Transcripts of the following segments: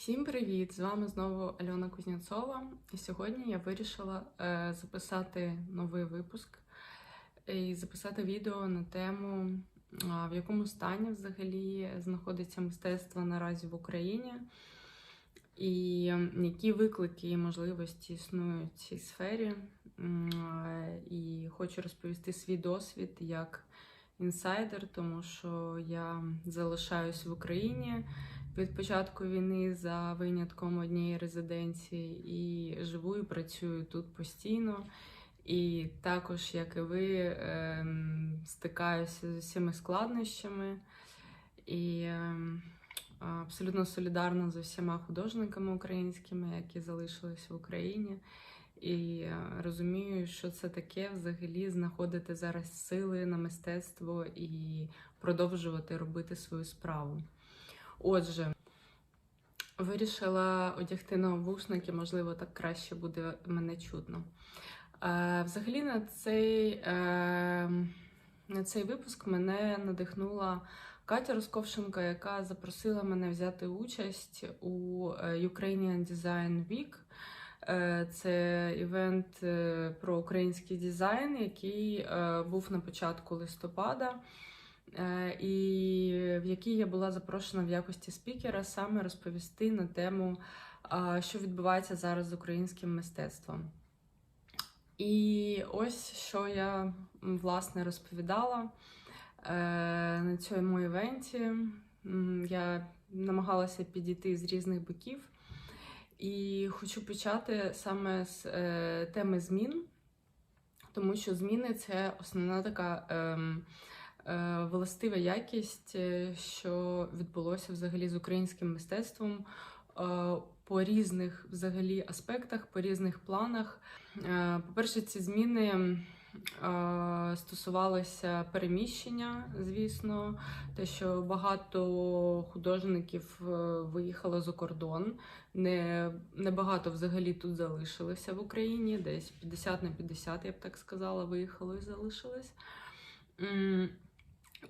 Всім привіт! З вами знову Альона Кузнєцова. І сьогодні я вирішила е, записати новий випуск і записати відео на тему, в якому стані взагалі знаходиться мистецтво наразі в Україні, і які виклики і можливості існують в цій сфері. І хочу розповісти свій досвід як інсайдер, тому що я залишаюсь в Україні від початку війни за винятком однієї резиденції і живу і працюю тут постійно. І також, як і ви, ем, стикаюся з усіма складнощами і ем, абсолютно солідарна з усіма художниками українськими, які залишились в Україні. І е, розумію, що це таке взагалі знаходити зараз сили на мистецтво і продовжувати робити свою справу. Отже, вирішила одягти навушники, можливо, так краще буде мене чутно. Е, взагалі, на цей, е, на цей випуск мене надихнула Катя Росковшенко, яка запросила мене взяти участь у е, Ukrainian Design Week. Е, Це івент е, про український дизайн, який був на початку листопада. Е, і в якій я була запрошена в якості спікера саме розповісти на тему, що відбувається зараз з українським мистецтвом. І ось що я власне розповідала е, на цьому івенті. Я намагалася підійти з різних боків. І хочу почати саме з е, теми змін, тому що зміни це основна така. е, властива якість, е, що відбулося взагалі з українським мистецтвом е, по різних взагалі аспектах, по різних планах. Е, По-перше, ці зміни е, стосувалися переміщення, звісно, те, що багато художників е, виїхало за кордон. Не, небагато взагалі тут залишилося в Україні, десь 50 на 50, я б так сказала, виїхало і залишилось.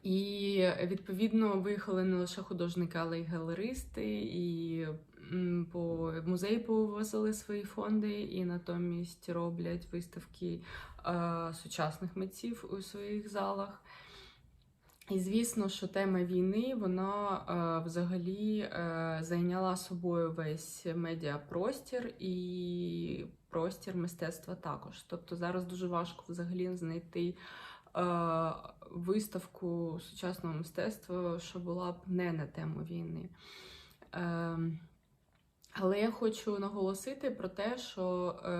І відповідно виїхали не лише художники, але й галеристи, і по музеї повивозили свої фонди, і натомість роблять виставки е, сучасних митців у своїх залах. І звісно, що тема війни вона е, взагалі е, зайняла собою весь медіапростір і простір мистецтва також. Тобто зараз дуже важко взагалі знайти виставку сучасного мистецтва, що була б не на тему війни. Е, але я хочу наголосити про те, що е,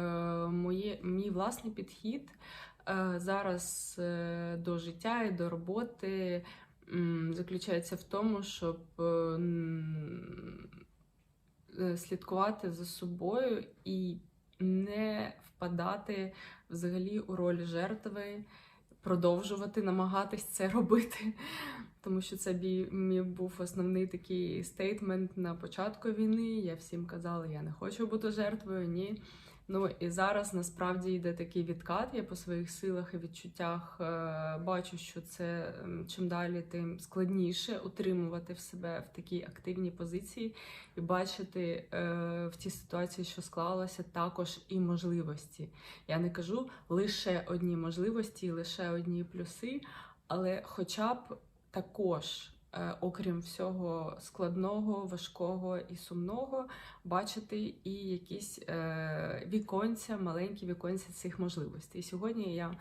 моє, мій власний підхід е, зараз е, до життя і до роботи заключається в тому, щоб е, е, слідкувати за собою і не впадати взагалі у роль жертви, продовжувати намагатись це робити. Тому що це мій був основний такий стейтмент на початку війни. Я всім казала, я не хочу бути жертвою, ні. Ну і зараз насправді йде такий відкат. Я по своїх силах і відчуттях е, бачу, що це чим далі, тим складніше утримувати в себе в такій активній позиції і бачити е, в цій ситуації, що склалося, також і можливості. Я не кажу лише одні можливості, лише одні плюси, але хоча б також, е, окрім всього складного, важкого і сумного, бачити і якісь е, віконця, маленькі віконця цих можливостей. І сьогодні я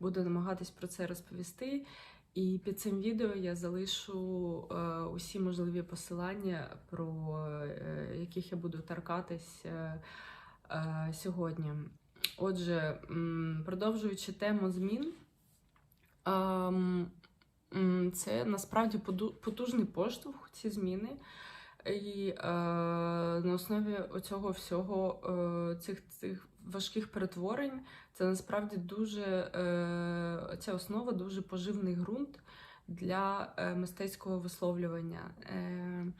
буду намагатись про це розповісти. І під цим відео я залишу е, усі можливі посилання, про е, яких я буду торкатись е, е, сьогодні. Отже, продовжуючи тему змін, м, це насправді потужний поштовх, ці зміни. І е, на основі цього всього е, цих, цих важких перетворень це насправді дуже е, ця основа дуже поживний ґрунт для е, мистецького висловлювання. Е,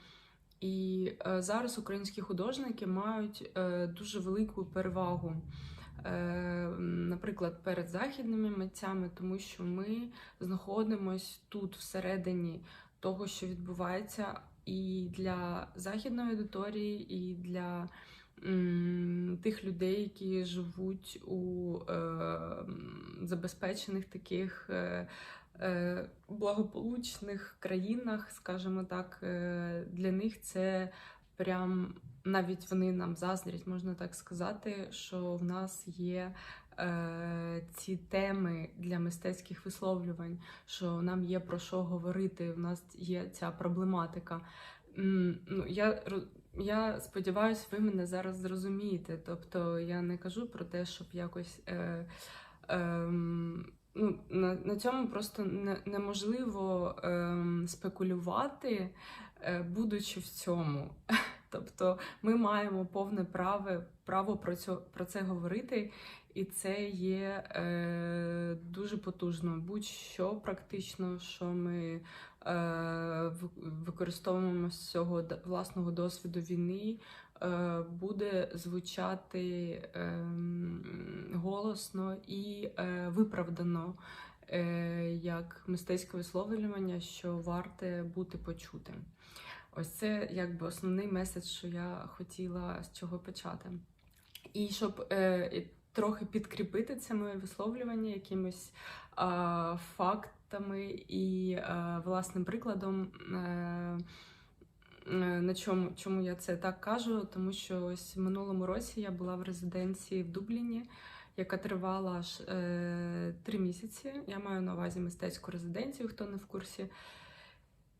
і е, зараз українські художники мають е, дуже велику перевагу, наприклад, перед західними митцями, тому що ми знаходимось тут всередині того, що відбувається, і для західної аудиторії, і для тих людей, які живуть у е, забезпечених таких. Е, е, Благополучних країнах, скажімо так, е, для них це прям навіть вони нам заздрять, можна так сказати, що в нас є е, ці теми для мистецьких висловлювань, що нам є про що говорити. В нас є ця проблематика. Ну, я я сподіваюся, ви мене зараз зрозумієте. Тобто я не кажу про те, щоб якось. Е, ем, ну, на, на цьому просто не, неможливо ем, спекулювати, е, будучи в цьому. Тобто ми маємо повне право, право про, цьо, про це говорити, і це є е, дуже потужно. Будь-що практично, що ми е, використовуємо з цього власного досвіду війни, е, буде звучати ем, голосно і е, виправдано. е, Як мистецьке висловлювання, що варте бути почутим. Ось це якби основний меседж, що я хотіла з чого почати. І щоб е, трохи підкріпити це моє висловлювання якимось е, фактами і е, власним прикладом. Е, е, на чому, чому я це так кажу? Тому що ось в минулому році я була в резиденції в Дубліні, яка тривала аж е, три місяці. Я маю на увазі мистецьку резиденцію, хто не в курсі.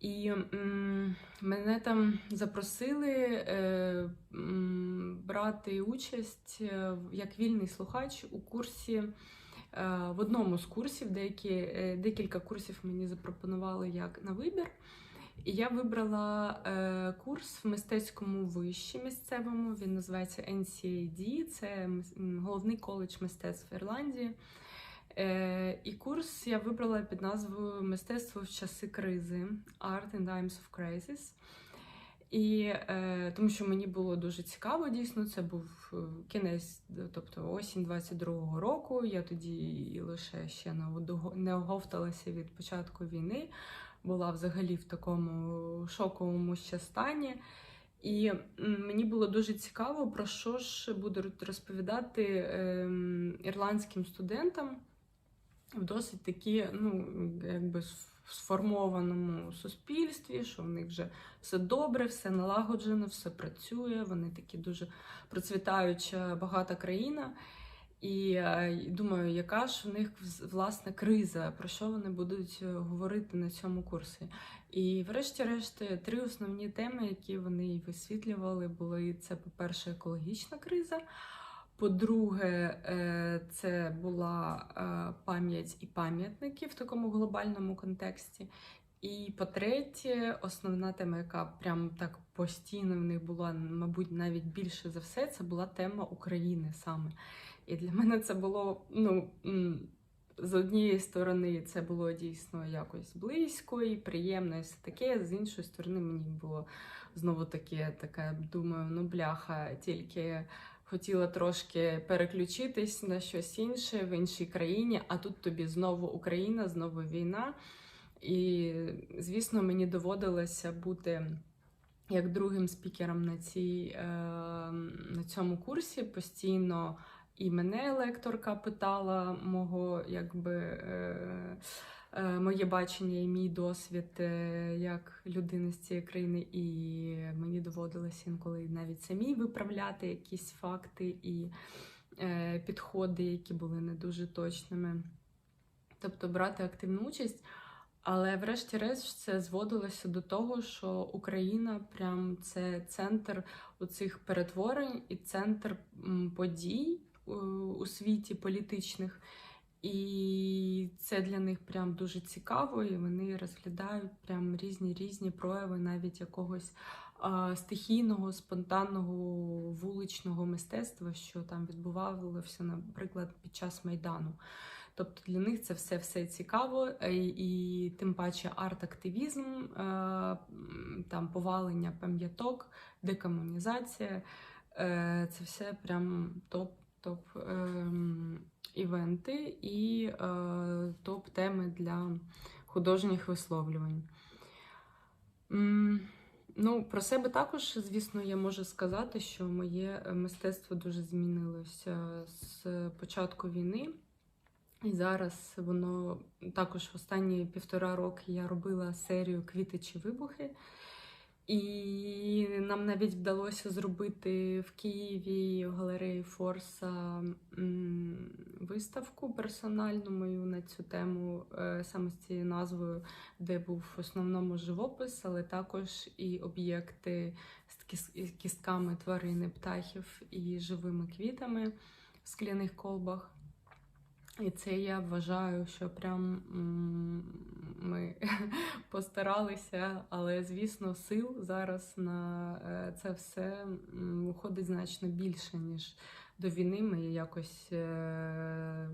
І м, мене там запросили е, м, брати участь е, як вільний слухач у курсі. е, В одному з курсів, деякі, е, декілька курсів мені запропонували як на вибір. І я вибрала е, курс в мистецькому виші місцевому. Він називається NCAD, це головний коледж мистецтв Ірландії. Е, і курс я вибрала під назвою Мистецтво в часи кризи Art in Times of Crisis. І е, тому що мені було дуже цікаво, дійсно, це був е, кінець, тобто осінь 22-го року. Я тоді лише ще не оговталася від початку війни, була взагалі в такому шоковому ще стані. І мені було дуже цікаво, про що ж буду розповідати ем, ірландським студентам в досить такі, ну, якби сформованому суспільстві, що в них вже все добре, все налагоджено, все працює. Вони такі дуже процвітаюча багата країна. І е, думаю, яка ж в них власне криза, про що вони будуть е, говорити на цьому курсі. І, врешті-решт, три основні теми, які вони висвітлювали, були це, по-перше, екологічна криза. По-друге, е, це була е, пам'ять і пам'ятники в такому глобальному контексті. І по-третє, основна тема, яка прям так постійно в них була, мабуть, навіть більше за все, це була тема України саме. І для мене це було, ну, з однієї сторони, це було дійсно якось близько і приємно, і все таке. З іншої сторони, мені було знову таке, таке, думаю, ну бляха, тільки хотіла трошки переключитись на щось інше в іншій країні, а тут тобі знову Україна, знову війна. І, звісно, мені доводилося бути як другим спікером на, цій, е, на цьому курсі. Постійно і мене лекторка питала мого, якби. Е, Моє бачення і мій досвід е, як людини з цієї країни, і мені доводилося інколи навіть самі виправляти якісь факти і е, підходи, які були не дуже точними. Тобто брати активну участь. Але врешті-решт це зводилося до того, що Україна прям це центр оцих перетворень і центр подій у світі політичних. І це для них прям дуже цікаво, і вони розглядають прям різні різні прояви навіть якогось а, стихійного, спонтанного вуличного мистецтва, що там відбувалося, наприклад, під час майдану. Тобто для них це все все цікаво, е, і, тим паче арт-активізм, е, там повалення пам'яток, декомунізація. е, Це все прям топ-топ івенти і е, топ-теми для художніх висловлювань. Ну, про себе також, звісно, я можу сказати, що моє е, мистецтво дуже змінилося з початку війни. І зараз воно також в останні півтора роки я робила серію Квіти чи вибухи. І нам навіть вдалося зробити в Києві в галереї Форса виставку персональну мою на цю тему, е, саме з цією назвою, де був в основному живопис, але також і об'єкти з кістками тварини, птахів і живими квітами в скляних колбах. І це я вважаю, що прям ми постаралися, але звісно, сил зараз на е, це все виходить значно більше, ніж до війни. Ми якось е,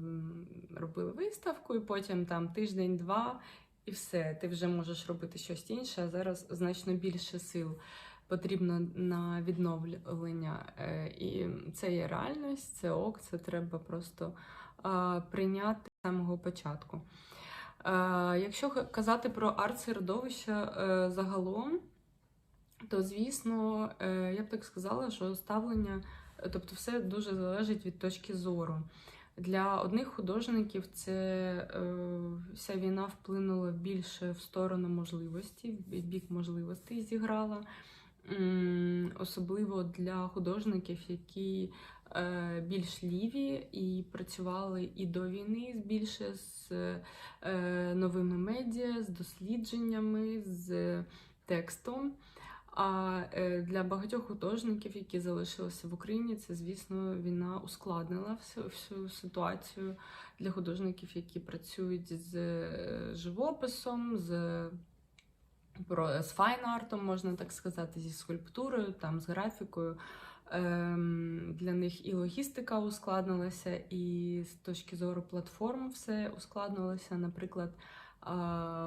робили виставку, і потім там тиждень-два, і все. Ти вже можеш робити щось інше. А зараз значно більше сил потрібно на відновлення. Е, І це є реальність, це ок, це треба просто прийняти з самого початку. Якщо казати про арт-середовище е, загалом, то звісно, е, я б так сказала, що ставлення, е, тобто все дуже залежить від точки зору. Для одних художників це е, вся війна вплинула більше в сторону можливості, в бік можливостей зіграла. Особливо для художників, які е, більш ліві і працювали і до війни більше з е, новими медіа, з дослідженнями, з текстом. А е, для багатьох художників, які залишилися в Україні, це, звісно, війна ускладнила всю, ситуацію для художників, які працюють з е, живописом, з з файн-артом, можна так сказати, зі скульптурою, там з графікою. Ем, Для них і логістика ускладнилася, і з точки зору платформ все ускладнилося. Наприклад,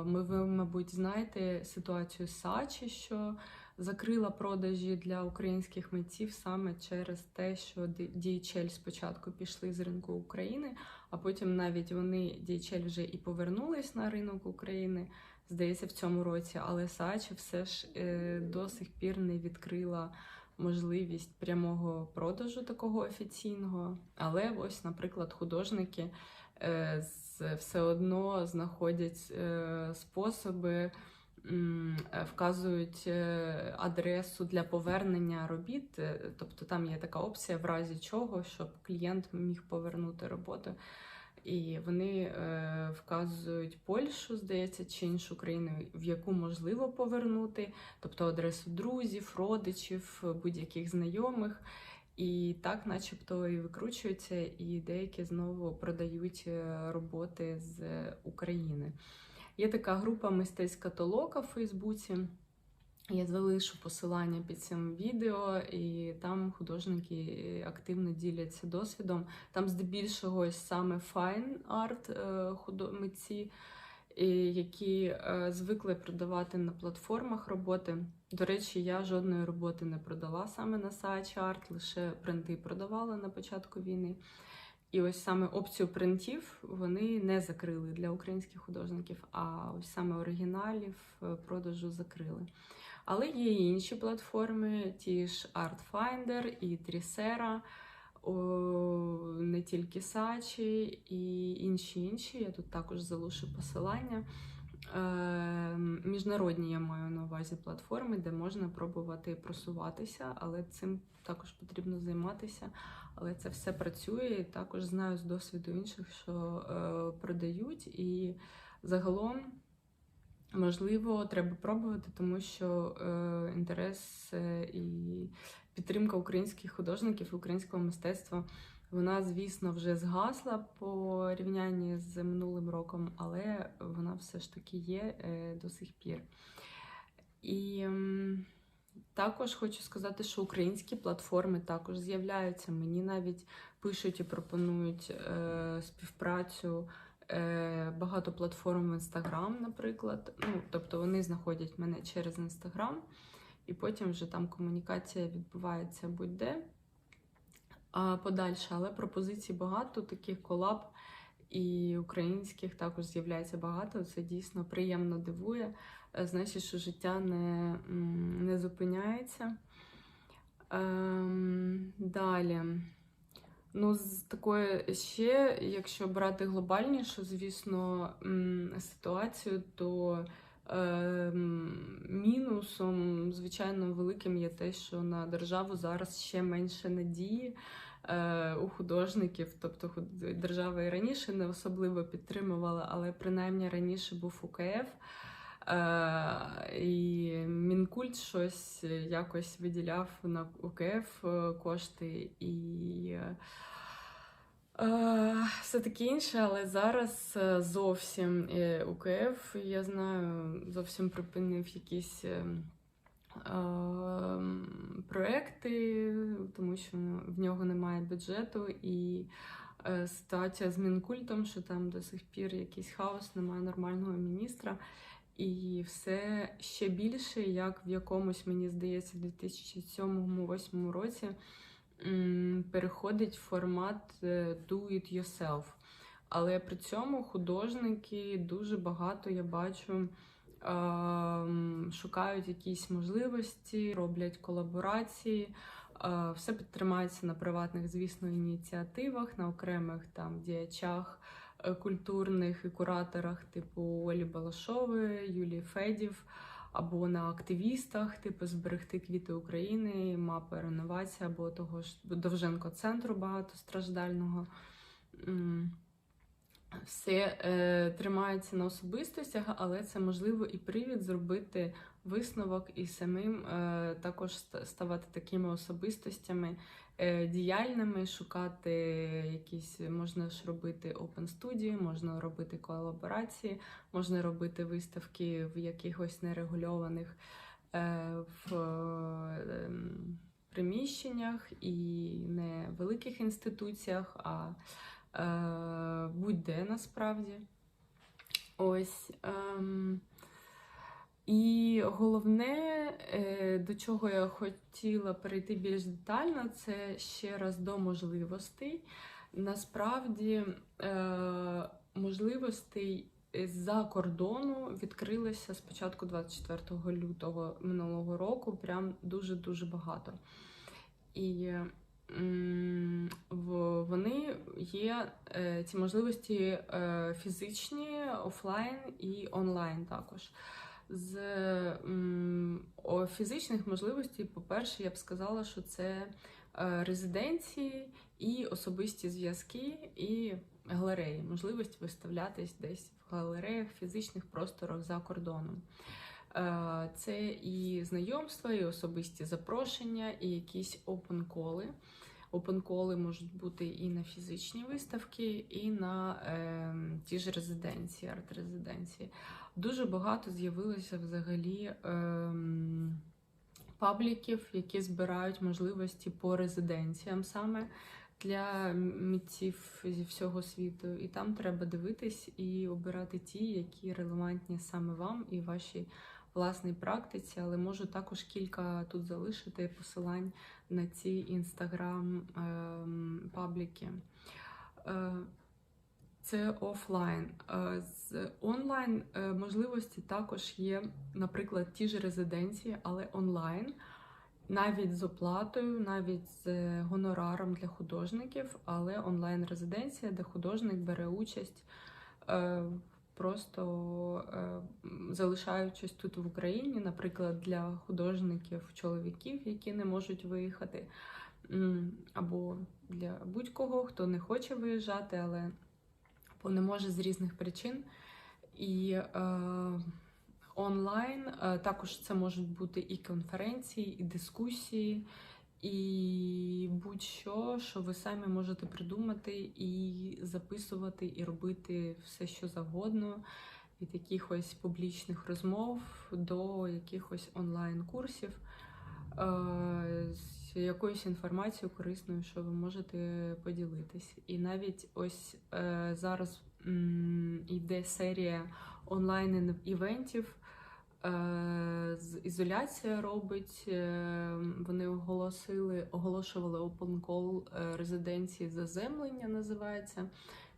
ми, ви, мабуть, знаєте ситуацію з Сачі, що закрила продажі для українських митців саме через те, що DHL спочатку пішли з ринку України, а потім навіть вони DHL вже і повернулись на ринок України здається, в цьому році, але Сачі все ж е, до сих пір не відкрила можливість прямого продажу такого офіційного. Але ось, наприклад, художники е, все одно знаходять е, способи. е, Вказують адресу для повернення робіт, тобто там є така опція, в разі чого, щоб клієнт міг повернути роботу. І вони е, вказують Польщу, здається, чи іншу країну, в яку можливо повернути, тобто адресу друзів, родичів, будь-яких знайомих. І так, начебто, і викручуються, і деякі знову продають е, роботи з України. Є така група мистецька толока в Фейсбуці. Я залишу посилання під цим відео, і там художники активно діляться досвідом. Там здебільшого саме файн арт митці, які е, звикли продавати на платформах роботи. До речі, я жодної роботи не продала саме на Сачі Арт, лише принти продавала на початку війни. І ось саме опцію принтів вони не закрили для українських художників, а ось саме оригіналів е, продажу закрили. Але є і інші платформи, ті ж Artfinder і о, не тільки Сачі і інші інші. Я тут також залишу посилання. Е, Міжнародні я маю на увазі платформи, де можна пробувати просуватися, але цим також потрібно займатися. Але це все працює. І також знаю з досвіду інших, що е, продають. І загалом, можливо, треба пробувати, тому що е, інтерес е, і підтримка українських художників і українського мистецтва. Вона, звісно, вже згасла по рівнянні з минулим роком, але вона все ж таки є е, до сих пір. І м, також хочу сказати, що українські платформи також з'являються. Мені навіть пишуть і пропонують е, співпрацю е, багато платформ в Instagram, наприклад. Ну, тобто вони знаходять мене через Instagram, і потім вже там комунікація відбувається будь-де подальше, але пропозицій багато, таких колаб і українських також з'являється багато. Це дійсно приємно дивує. е, значить, що життя не, не зупиняється. Ем, далі. Ну, з такої ще, якщо брати глобальнішу, звісно, ситуацію, то ем, мінусом, звичайно, великим є те, що на державу зараз ще менше надії е, у художників. Тобто держава і раніше не особливо підтримувала, але принаймні раніше був УКФ. Е, і Мінкульт щось якось виділяв на УКФ е, кошти і е, все таке інше, але зараз зовсім УКФ, я знаю, зовсім припинив якісь. Проекти, тому що в нього немає бюджету, і ситуація з Мінкультом, що там до сих пір якийсь хаос, немає нормального міністра. І все ще більше, як в якомусь, мені здається, в 2007-2008 році переходить формат е, do it yourself. Але при цьому художники дуже багато я бачу. Шукають якісь можливості, роблять колаборації, все підтримається на приватних, звісно, ініціативах, на окремих там діячах культурних і кураторах, типу Олі Балашової, Юлії Федів, або на активістах, типу Зберегти квіти України, мапа реновація, або того ж Довженко центру багатостраждального. М, Все е, тримається на особистостях, але це можливо і привід зробити висновок і самим е, також ставати такими особистостями е, діяльними, шукати якісь, можна ж робити open студії, можна робити колаборації, можна робити виставки в якихось нерегульованих е, в, е, ем, приміщеннях і не великих інституціях, а е, будь-де насправді. Ось. Ем, і головне, е, до чого я хотіла перейти більш детально, це ще раз до можливостей. Насправді, е, можливостей з-за кордону відкрилося з початку 24 лютого минулого року прям дуже-дуже багато. І вони є е, ці можливості фізичні, офлайн і онлайн також. З о, фізичних можливостей, по-перше, я б сказала, що це е, резиденції і особисті зв'язки, і галереї, можливість виставлятись десь в галереях, фізичних просторах за кордоном. Е, Це і знайомства, і особисті запрошення, і якісь опен-коли. Опен-коли можуть бути і на фізичні виставки, і на е, ті ж резиденції, арт-резиденції. Дуже багато з'явилося взагалі ем, пабліків, які збирають можливості по резиденціям саме для митців зі всього світу. І там треба дивитись і обирати ті, які релевантні саме вам і вашій власній практиці, але можу також кілька тут залишити посилань на ці інстаграм ем, пабліки. Е, це офлайн. Е, З онлайн е, можливості також є, наприклад, ті ж резиденції, але онлайн, навіть з оплатою, навіть з гонораром для художників, але онлайн-резиденція, де художник бере участь, просто е, залишаючись тут в Україні, наприклад, для художників-чоловіків, які не можуть виїхати, або для будь-кого, хто не хоче виїжджати, але не може з різних причин. І е, онлайн е, також це можуть бути і конференції, і дискусії, і будь-що, що ви самі можете придумати і записувати, і робити все, що завгодно. Від якихось публічних розмов до якихось онлайн-курсів е, з якоюсь інформацією корисною, що ви можете поділитись. І навіть ось е, зараз йде серія онлайн івентів. Е, ізоляція робить. е, Вони оголосили, оголошували open call е, резиденції заземлення, називається.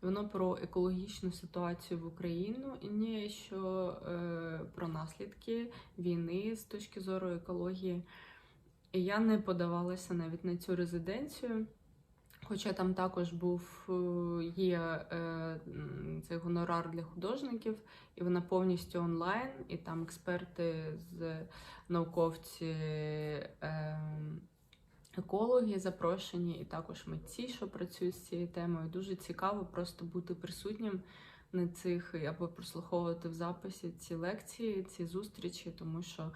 Воно про екологічну ситуацію в Україні, що е, про наслідки війни з точки зору екології. І я не подавалася навіть на цю резиденцію. Хоча там також був е, є е, цей гонорар для художників, і вона повністю онлайн, і там експерти з науковці, е, запрошені, і також митці, що працюють з цією темою. Дуже цікаво просто бути присутнім на цих або прослуховувати в записі ці лекції, ці зустрічі, тому що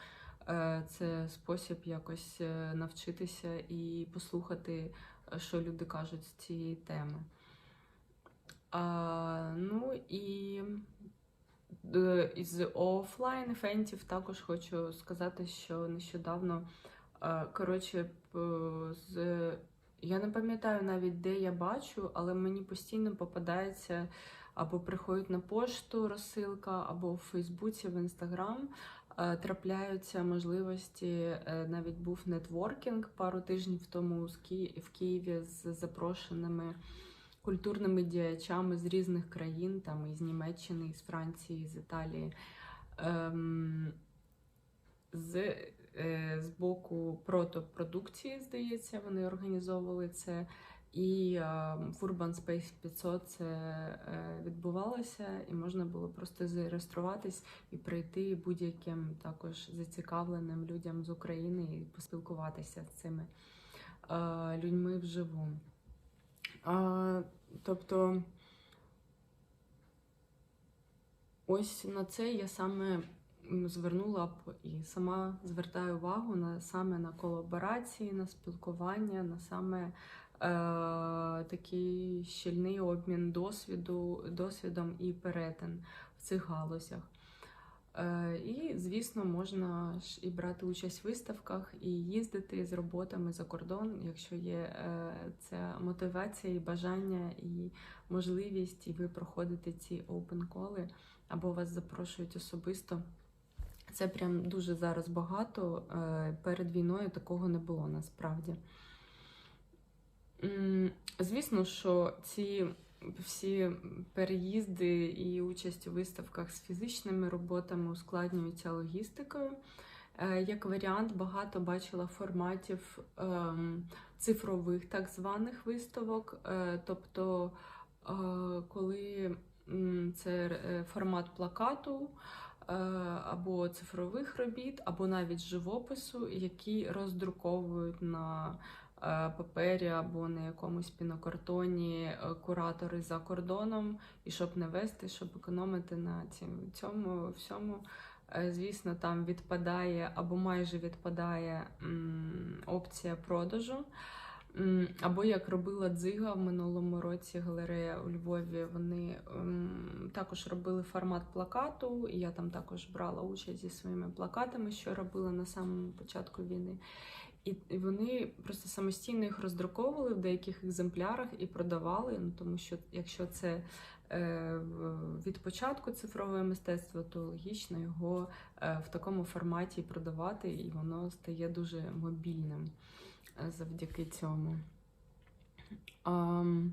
це спосіб якось навчитися і послухати що люди кажуть з цієї теми. А, Ну і е, із офлайн ефентів також хочу сказати, що нещодавно, коротше, з я не пам'ятаю навіть, де я бачу, але мені постійно попадається або приходить на пошту розсилка, або в Фейсбуці, в Інстаграм. Е, трапляються можливості. Е, навіть був нетворкінг пару тижнів тому в Києві з запрошеними культурними діячами з різних країн, там із Німеччини, із Франції, з Італії. Ем, з е, з боку протопродукції, здається, вони організовували це. І в Urban Space 500 це е, відбувалося, і можна було просто зареєструватись і прийти будь-яким також зацікавленим людям з України і поспілкуватися з цими людьми вживу. Тобто ось на це я саме звернула б і сама звертаю увагу на саме на колаборації, на спілкування, на саме Е, такий щільний обмін досвіду, досвідом і перетин в цих галузях. Е, і, звісно, можна ж і брати участь в виставках, і їздити з роботами за кордон, якщо є е, ця мотивація, і бажання, і можливість, і ви проходите ці опен-коли, або вас запрошують особисто. Це прям дуже зараз багато. Перед війною такого не було насправді. Звісно, що ці всі переїзди і участь у виставках з фізичними роботами ускладнюються логістикою. Е, як варіант, багато бачила форматів ем, цифрових так званих виставок. Е, тобто, е, коли це формат плакату або цифрових робіт, або навіть живопису, які роздруковують на папері або на якомусь пінокартоні е, куратори за кордоном, і щоб не вести, щоб економити на цьому всьому. Е, звісно, там відпадає або майже відпадає опція продажу. Або як робила дзига в минулому році галерея у Львові, вони також робили формат плакату, я там також брала участь зі своїми плакатами, що робила на самому початку війни. І вони просто самостійно їх роздруковували в деяких екземплярах і продавали. Ну тому що якщо це е, від початку цифрове мистецтво, то логічно його е, в такому форматі продавати, і воно стає дуже мобільним е, завдяки цьому. Um,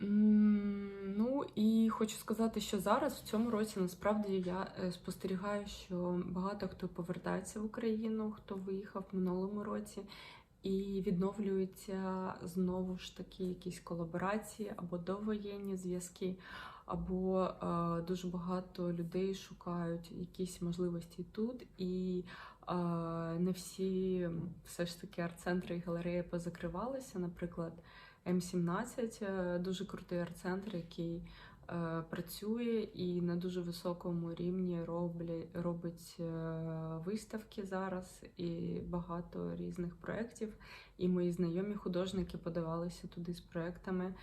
Ну і хочу сказати, що зараз в цьому році насправді я е, спостерігаю, що багато хто повертається в Україну, хто виїхав в минулому році, і відновлюються знову ж таки якісь колаборації або довоєнні зв'язки, або е, дуже багато людей шукають якісь можливості тут, і е, не всі все ж таки арт-центри і галереї позакривалися, наприклад. М17 е, дуже крутий арт-центр, який е, працює і на дуже високому рівні роблять, робить е, виставки зараз і багато різних проєктів. І мої знайомі художники подавалися туди з проєктами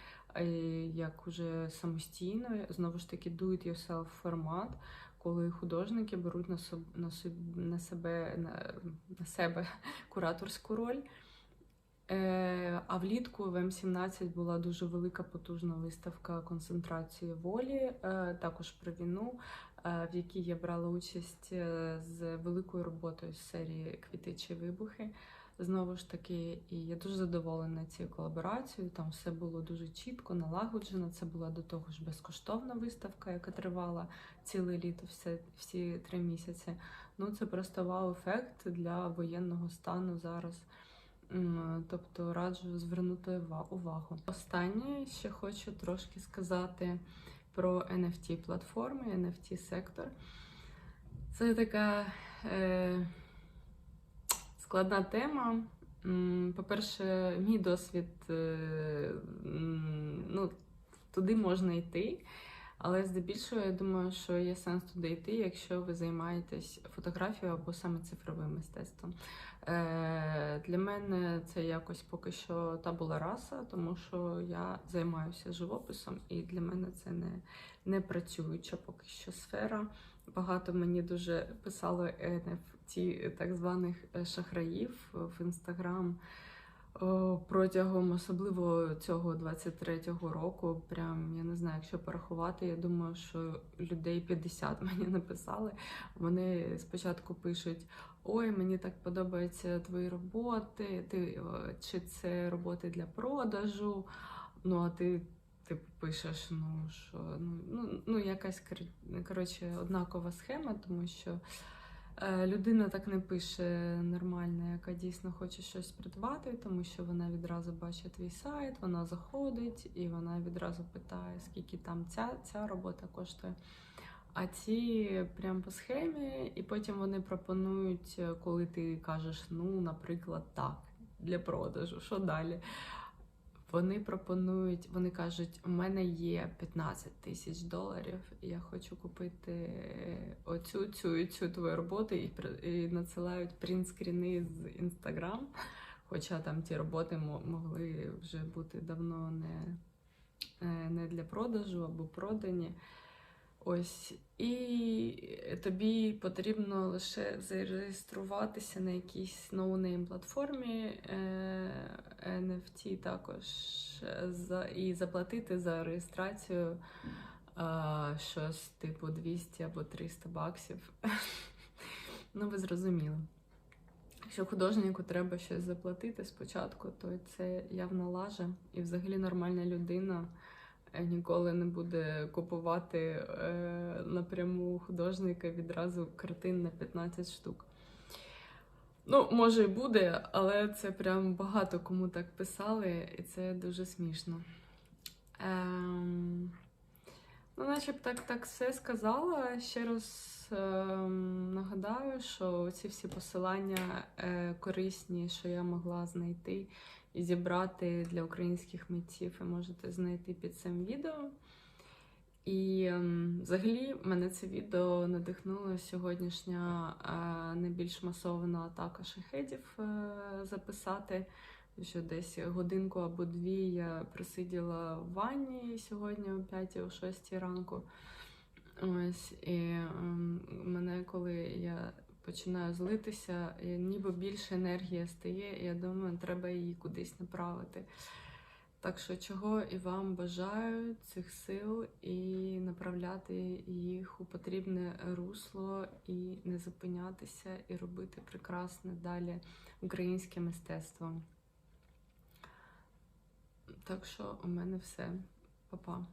як уже самостійно, знову ж таки, do-it-yourself формат. Коли художники беруть на собі на, себе на, себе кураторську роль, Е, а влітку в М17 була дуже велика потужна виставка концентрації волі, е, також про війну, е, в якій я брала участь з великою роботою з серії Квіти чи вибухи. Знову ж таки, і я дуже задоволена цією колаборацією. Там все було дуже чітко, налагоджено. Це була до того ж безкоштовна виставка, яка тривала ціле літо, все, всі три місяці. Ну це просто вау-ефект для воєнного стану зараз. Тобто раджу звернути ува- увагу. Останнє ще хочу трошки сказати про NFT платформи, NFT сектор. Це така е, складна тема. По-перше, мій досвід, е, ну, туди можна йти, але здебільшого я думаю, що є сенс туди йти, якщо ви займаєтесь фотографією або саме цифровим мистецтвом. Е, Для мене це якось поки що та була раса, тому що я займаюся живописом, і для мене це не, не працююча поки що сфера. Багато мені дуже писало NFT так званих е, шахраїв в інстаграм протягом особливо цього 23-го року. Прям я не знаю, якщо порахувати, я думаю, що людей 50 мені написали. Вони спочатку пишуть: Ой, мені так подобаються твої роботи. Ти е, чи це роботи для продажу? Ну, а ти типу пишеш, ну що ну, ну, ну якась коротше однакова схема, тому що е, людина так не пише нормально, яка дійсно хоче щось придбати, тому що вона відразу бачить твій сайт, вона заходить і вона відразу питає, скільки там ця, ця робота коштує. А ці прям по схемі, і потім вони пропонують, е, коли ти кажеш, ну, наприклад, так, для продажу, що далі? Вони пропонують, вони кажуть, у мене є 15 тисяч доларів, і я хочу купити оцю, цю і цю твою роботу, і, і надсилають принтскріни з Інстаграм. Хоча там ті роботи мо- могли вже бути давно не, е, не для продажу або продані. Ось, і тобі потрібно лише зареєструватися на якійсь ноунейм платформі е, NFT також е, і заплатити за реєстрацію е, щось типу 200 або 300 баксів. Ну, ви зрозуміли. Якщо художнику треба щось заплатити спочатку, то це явно лажа. І взагалі нормальна людина е, ніколи не буде купувати е, напряму художника відразу картин на 15 штук. Ну, може і буде, але це прям багато кому так писали, і це дуже смішно. Ем... Ну, начеб так, так все сказала. Ще раз ем, нагадаю, що ці всі посилання е, корисні, що я могла знайти і зібрати для українських митців, ви можете знайти під цим відео. І ем, взагалі мене це відео надихнуло сьогоднішня е, найбільш масована атака шахедів е, записати. Що десь годинку або дві я просиділа в ванні сьогодні о 5 о 6 ранку. Ось, і ем, мене, коли я починаю злитися, ніби більше енергія стає, і я думаю, треба її кудись направити. Так що, чого і вам бажаю цих сил і направляти їх у потрібне русло, і не зупинятися, і робити прекрасне далі українське мистецтво. Так що у мене все. Па-па.